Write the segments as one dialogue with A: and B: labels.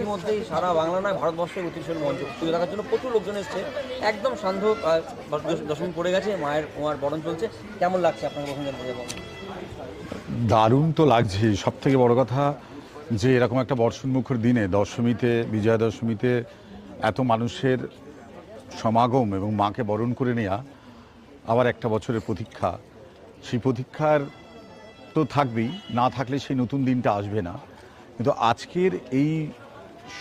A: ইতিমধ্যেই সারা বাংলা নয়, ভারতবর্ষের ঐতিহ্যের মঞ্চ। পুজো দেখার জন্য প্রচুর লোকজন এসছে। একদম সান্ধ্য দশমী পড়ে গেছে, মায়ের তোমার বরণ চলছে। কেমন লাগছে আপনার যাব
B: দারুণ তো লাগছে। সব থেকে বড় কথা যে এরকম একটা বর্ষণমুখর দিনে দশমীতে, বিজয়া দশমীতে এত মানুষের সমাগম এবং মাকে বরণ করে নেওয়া আবার একটা বছরের প্রতীক্ষা। সেই প্রতীক্ষার তো থাকবেই, না থাকলে সেই নতুন দিনটা আসবে না। কিন্তু আজকের এই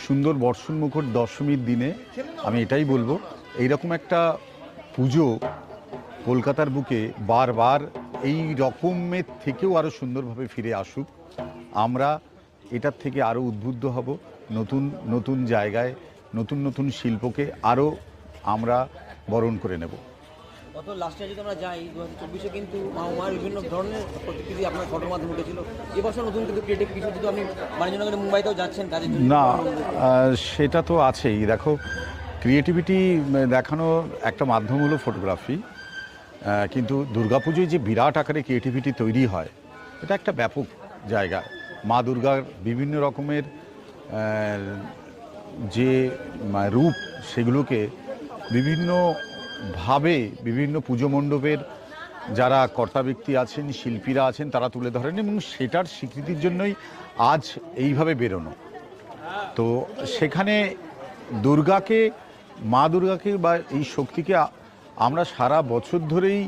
B: সুন্দর বর্ষণমুখর দশমীর দিনে আমি এটাই বলব, এইরকম একটা পুজো কলকাতার বুকে বারবার এই রকমের থেকেও আরও সুন্দরভাবে ফিরে আসুক। আমরা এটার থেকে আরও উদ্বুদ্ধ হব, নতুন নতুন জায়গায়, নতুন নতুন শিল্পকে আরও আমরা বরণ করে নেব।
A: গত লাস্টে যদি আমরা যাই দু হাজার চব্বিশে কিন্তু মা বিভিন্ন ধরনের প্রতিকৃতি আপনার ফটোর মাধ্যমে উঠেছিল। এবছর নতুন কিন্তু ক্রিয়েটিভ কিছু যদি আপনি বাণিজ্যনগরে মুম্বাইতেও যাচ্ছেন, কাজের জন্য।
B: না সেটা তো আছেই। দেখো ক্রিয়েটিভিটি দেখানোর একটা মাধ্যম হলো ফটোগ্রাফি কিন্তু দুর্গাপুজোয় যে বিরাট আকারে ক্রিয়েটিভিটি তৈরি হয়, এটা একটা ব্যাপক জায়গা। মা দুর্গার বিভিন্ন রকমের যে রূপ, সেগুলোকে বিভিন্নভাবে বিভিন্ন পুজো মণ্ডপের যারা কর্তা ব্যক্তি আছেন, শিল্পীরা আছেন, তারা তুলে ধরেন এবং সেটার স্বীকৃতির জন্যই আজ এইভাবে বেরোনো। তো সেখানে দুর্গাকে, মা দুর্গাকে বা এই শক্তিকে আমরা সারা বছর ধরেই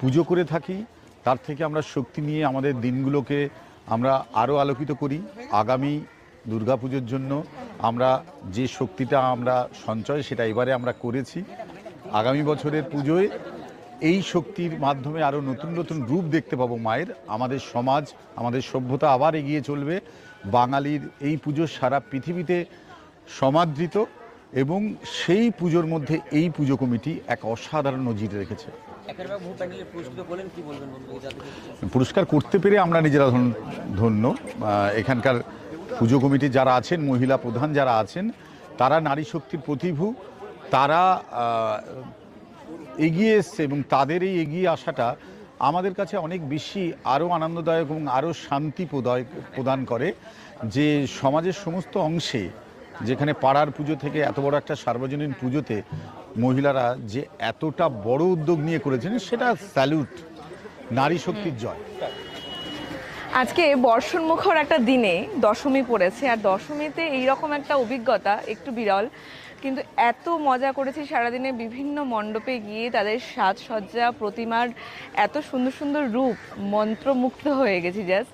B: পুজো করে থাকি। তার থেকে আমরা শক্তি নিয়ে আমাদের দিনগুলোকে আমরা আরও আলোকিত করি। আগামী দুর্গাপুজোর জন্য আমরা যে শক্তিটা আমরা সঞ্চয় সেটা এবারে আমরা করেছি। আগামী বছরের পুজোয় এই শক্তির মাধ্যমে আরও নতুন নতুন রূপ দেখতে পাবো মায়ের। আমাদের সমাজ আমাদের সভ্যতা আবার এগিয়ে চলবে। বাঙালির এই পুজো সারা পৃথিবীতে সমাদৃত এবং সেই পুজোর মধ্যে এই পুজো কমিটি এক অসাধারণ নজির রেখেছে। পুরস্কার করতে পেরে আমরা নিজেরা ধন- ধন্য। এখানকার পুজো কমিটি যারা আছেন মহিলা প্রধান যারা আছেন তারা নারী শক্তির প্রতিভু। তারা এগিয়ে এসছে এবং তাদের এই এগিয়ে আসাটা আমাদের কাছে অনেক বেশি আরও আনন্দদায়ক এবং আরও শান্তি প্রদায় প্রদান করে যে সমাজের সমস্ত অংশে যেখানে পাড়ার পুজো থেকে এত বড় একটা সার্বজনীন পুজোতে মহিলারা যে এতটা বড় উদ্যোগ নিয়ে করেছেন, সেটা স্যালুট, নারী শক্তির জয়।
C: আজকে বর্ষণমুখর একটা দিনে দশমী পড়েছে, আর দশমীতে এইরকম একটা অভিজ্ঞতা, একটু বিরল, কিন্তু এত মজা করেছি সারাদিনে বিভিন্ন মণ্ডপে গিয়ে তাদের সাজসজ্জা, প্রতিমার এত সুন্দর সুন্দর রূপ, মন্ত্রমুগ্ধ হয়ে গেছি জাস্ট